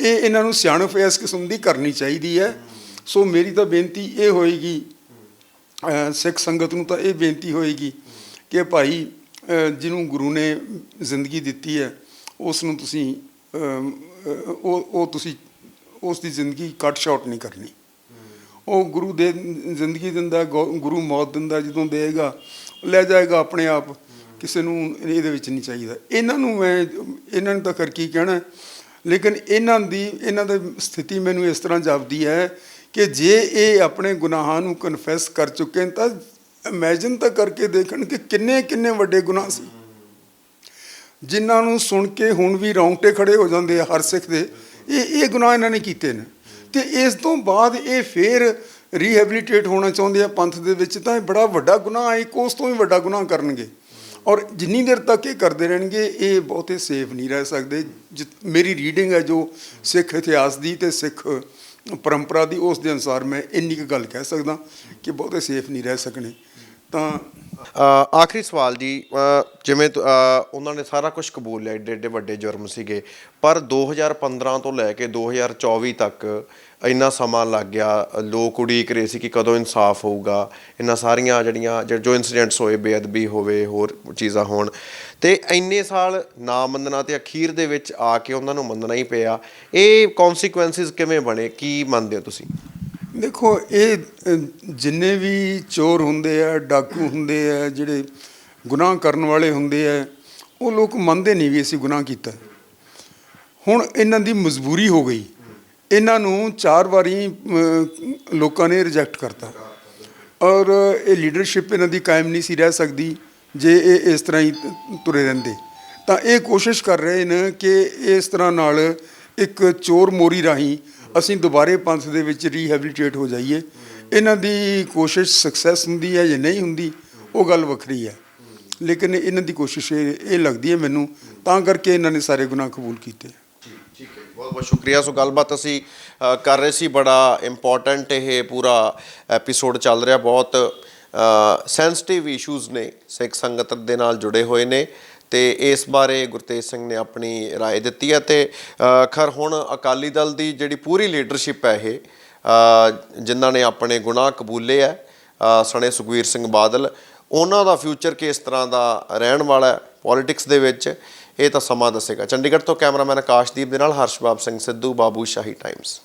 ਇਹ ਇਹਨਾਂ ਨੂੰ ਸਿਆਣਪ ਇਸ ਕਿਸਮ ਦੀ ਕਰਨੀ ਚਾਹੀਦੀ ਹੈ। ਸੋ ਮੇਰੀ ਤਾਂ ਬੇਨਤੀ ਇਹ ਹੋਏਗੀ ਸਿੱਖ ਸੰਗਤ ਨੂੰ ਤਾਂ ਇਹ ਬੇਨਤੀ ਹੋਏਗੀ ਕਿ ਭਾਈ ਜਿਹਨੂੰ ਗੁਰੂ ਨੇ ਜ਼ਿੰਦਗੀ ਦਿੱਤੀ ਹੈ, ਉਸ ਨੂੰ ਤੁਸੀਂ ਉਹ ਉਹ ਤੁਸੀਂ ਉਸ ਦੀ ਜ਼ਿੰਦਗੀ ਕੱਟ ਸ਼ਾਰਟ ਨਹੀਂ ਕਰਨੀ। ਉਹ ਗੁਰੂ ਦੇ ਜ਼ਿੰਦਗੀ ਦਿੰਦਾ, ਗੋ- ਗੁਰੂ ਮੌਤ ਦਿੰਦਾ, ਜਦੋਂ ਦੇਗਾ ਲੈ ਜਾਏਗਾ ਆਪਣੇ ਆਪ। ਕਿਸੇ ਨੂੰ ਇਹਦੇ ਵਿੱਚ ਨਹੀਂ ਚਾਹੀਦਾ। ਇਹਨਾਂ ਨੂੰ ਮੈਂ, ਇਹਨਾਂ ਨੂੰ ਤਾਂ ਕਰ ਕੀ ਕਹਿਣਾ? ਲੇਕਿਨ ਇਹਨਾਂ ਦੀ ਇਹਨਾਂ ਦੀ ਸਥਿਤੀ ਮੈਨੂੰ ਇਸ ਤਰ੍ਹਾਂ ਜਾਪਦੀ ਹੈ ਕਿ ਜੇ ਇਹ ਆਪਣੇ ਗੁਨਾਹਾਂ ਨੂੰ ਕਨਫੈਸ ਕਰ ਚੁੱਕੇ ਨੇ, ਤਾਂ ਇਮੇਜਿਨ ਤਾਂ ਕਰਕੇ ਦੇਖਣ ਕਿ ਕਿੰਨੇ ਕਿੰਨੇ ਵੱਡੇ ਗੁਨਾਹ ਸੀ। ਜਿਨ੍ਹਾਂ ਨੂੰ ਸੁਣ ਕੇ ਹੁਣ ਵੀ ਰੌਂਗਟੇ ਖੜੇ ਹੋ ਜਾਂਦੇ ਆ ਹਰ ਸਿੱਖ ਦੇ, ਇਹ ਇਹ ਗੁਨਾਹ ਇਹਨਾਂ ਨੇ ਕੀਤੇ ਨੇ। ਤੇ ਇਸ ਤੋਂ ਬਾਅਦ ਇਹ ਫੇਰ ਰੀਹੈਬਿਲਿਟੇਟ ਹੋਣਾ ਚਾਹੁੰਦੇ ਆ ਪੰਥ ਦੇ ਵਿੱਚ, ਤਾਂ ਇਹ ਬੜਾ ਵੱਡਾ ਗੁਨਾਹ ਹੈ ਇੱਕ ਉਸ ਤੋਂ ਵੀ ਵੱਡਾ ਗੁਨਾਹ ਕਰਨਗੇ। ਔਰ ਜਿੰਨੀ ਦੇਰ ਤੱਕ ਇਹ ਕਰਦੇ ਰਹਿਣਗੇ, ਇਹ ਬਹੁਤੇ ਸੇਫ ਨਹੀਂ ਰਹਿ ਸਕਦੇ। ਜਿ- ਮੇਰੀ ਰੀਡਿੰਗ ਹੈ ਜੋ ਸਿੱਖ ਇਤਿਹਾਸ ਦੀ ਤੇ ਸਿੱਖ ਪਰੰਪਰਾ ਦੀ, ਉਸ ਦੇ ਅਨੁਸਾਰ ਮੈਂ ਇੰਨੀ ਕੁ ਗੱਲ ਕਹਿ ਸਕਦਾ ਕਿ ਬਹੁਤੇ ਸੇਫ ਨਹੀਂ ਰਹਿ ਸਕਣੇ। ਤਾਂ ਆਖਰੀ ਸਵਾਲ ਜੀ ਜਿਵੇਂ ਉਹਨਾਂ ਨੇ ਸਾਰਾ ਕੁਝ ਕਬੂਲ ਲਿਆ, ਏਡੇ ਏਡੇ ਵੱਡੇ ਜੁਰਮ ਸੀਗੇ, ਪਰ 2015 ਤੋਂ ਲੈ ਕੇ 2024 ਤੱਕ ਇੰਨਾ ਸਮਾਂ ਲੱਗ ਗਿਆ, ਲੋਕ ਉਡੀਕ ਰਹੇ ਸੀ ਕਿ ਕਦੋਂ ਇਨਸਾਫ ਹੋਊਗਾ, ਇਹਨਾਂ ਸਾਰੀਆਂ ਜਿਹੜੀਆਂ, ਜੋ ਇਨਸੀਡੈਂਟਸ ਹੋਏ, ਬੇਅਦਬੀ ਹੋਵੇ, ਹੋਰ ਚੀਜ਼ਾਂ ਹੋਣ, ਤੇ ਇੰਨੇ ਸਾਲ ਨਾ ਮੰਨਣਾ ਤੇ ਅਖੀਰ ਦੇ ਵਿੱਚ ਆ ਕੇ ਉਹਨਾਂ ਨੂੰ ਮੰਨਣਾ ਹੀ ਪਿਆ, ਇਹ ਕਨਸੀਕੁਐਂਸਿਸ ਕਿਵੇਂ ਬਣੇ, ਕੀ ਮੰਨਦੇ ਹੋ ਤੁਸੀਂ? ਦੇਖੋ, ਇਹ ਜਿੰਨੇ ਵੀ ਚੋਰ ਹੁੰਦੇ ਆ, ਡਾਕੂ ਹੁੰਦੇ ਆ, ਜਿਹੜੇ ਗੁਨਾਹ ਕਰਨ ਵਾਲੇ ਹੁੰਦੇ ਆ, ਉਹ ਲੋਕ ਮੰਨਦੇ ਨਹੀਂ ਵੀ ਅਸੀਂ ਗੁਨਾਹ ਕੀਤਾ। ਹੁਣ ਇਹਨਾਂ ਦੀ ਮਜਬੂਰੀ ਹੋ ਗਈ। ਇਹਨਾਂ ਨੂੰ ਚਾਰ ਵਾਰੀ ਲੋਕਾਂ ਨੇ ਰਿਜੈਕਟ ਕਰਤਾ। ਔਰ ਇਹ ਲੀਡਰਸ਼ਿਪ ਇਹਨਾਂ ਦੀ ਕਾਇਮ ਨਹੀਂ ਸੀ ਰਹਿ ਸਕਦੀ, ਜੇ ਇਹ ਇਸ ਤਰ੍ਹਾਂ ਹੀ ਤੁਰੇ ਰਹਿੰਦੇ। ਤਾਂ ਇਹ ਕੋਸ਼ਿਸ਼ ਕਰ ਰਹੇ ਨੇ ਕਿ ਇਸ ਤਰ੍ਹਾਂ ਨਾਲ ਇੱਕ ਚੋਰ ਮੋਰੀ ਰਾਹੀਂ ਅਸੀਂ ਦੁਬਾਰੇ ਪੰਥ ਦੇ ਵਿੱਚ ਰੀਹੈਬਿਲਿਟੇਟ ਹੋ ਜਾਈਏ। ਇਹਨਾਂ ਦੀ ਕੋਸ਼ਿਸ਼ ਸਕਸੈਸ ਹੁੰਦੀ ਹੈ ਜਾਂ ਨਹੀਂ ਹੁੰਦੀ, ਉਹ ਗੱਲ ਵੱਖਰੀ ਹੈ। ਲੇਕਿਨ ਇਹਨਾਂ ਦੀ ਕੋਸ਼ਿਸ਼ ਇਹ ਇਹ ਲੱਗਦੀ ਹੈ ਮੈਨੂੰ, ਤਾਂ ਕਰਕੇ ਇਹਨਾਂ ਨੇ ਸਾਰੇ ਗੁਨਾਹ ਕਬੂਲ ਕੀਤੇ। ਠੀਕ ਹੈ। ਬਹੁਤ ਬਹੁਤ ਸ਼ੁਕਰੀਆ। ਸੋ ਗੱਲਬਾਤ ਅਸੀਂ ਕਰ ਰਹੇ ਸੀ। ਬੜਾ ਇੰਪੋਰਟੈਂਟ ਇਹ ਪੂਰਾ ਐਪੀਸੋਡ ਚੱਲ ਰਿਹਾ। ਬਹੁਤ ਸੈਂਸਿਟਿਵ ਇਸ਼ੂਜ਼ ਨੇ। ਸਿੱਖ ਸੰਗਤ ਦੇ ਨਾਲ ਜੁੜੇ ਹੋਏ ਨੇ। ਤੇ ਇਸ ਬਾਰੇ ਗੁਰਤੇਜ ਸਿੰਘ ਨੇ ਆਪਣੀ رائے ਦਿੱਤੀ ਹੈ ਤੇ ਅ, ਖਰ ਹੁਣ ਅਕਾਲੀ ਦਲ ਦੀ ਜਿਹੜੀ ਪੂਰੀ ਲੀਡਰਸ਼ਿਪ ਹੈ ਇਹ ਅ, ਜਿਨ੍ਹਾਂ ਨੇ ਆਪਣੇ ਗੁਨਾਹ ਕਬੂਲੇ ਹੈ ਅ, ਸਣੇ ਸੁਖਵੀਰ ਸਿੰਘ ਬਾਦਲ ਉਹਨਾਂ ਦਾ ਫਿਊਚਰ ਕਿਸ ਤਰ੍ਹਾਂ ਦਾ ਰਹਿਣ ਵਾਲਾ ਹੈ ਪੋਲਿਟਿਕਸ ਦੇ ਵਿੱਚ ਇਹ ਤਾਂ ਸਮਾਂ ਦੱਸੇਗਾ ਚੰਡੀਗੜ੍ਹ ਤੋਂ ਕੈਮਰਾਮੈਨ ਆਕਾਸ਼ਦੀਪ ਦੇ ਨਾਲ ਹਰਸ਼ਬਾਬ ਸਿੰਘ ਸਿੱਧੂ ਬਾਬੂ ਸ਼ਾਹੀ ਟਾਈਮਸ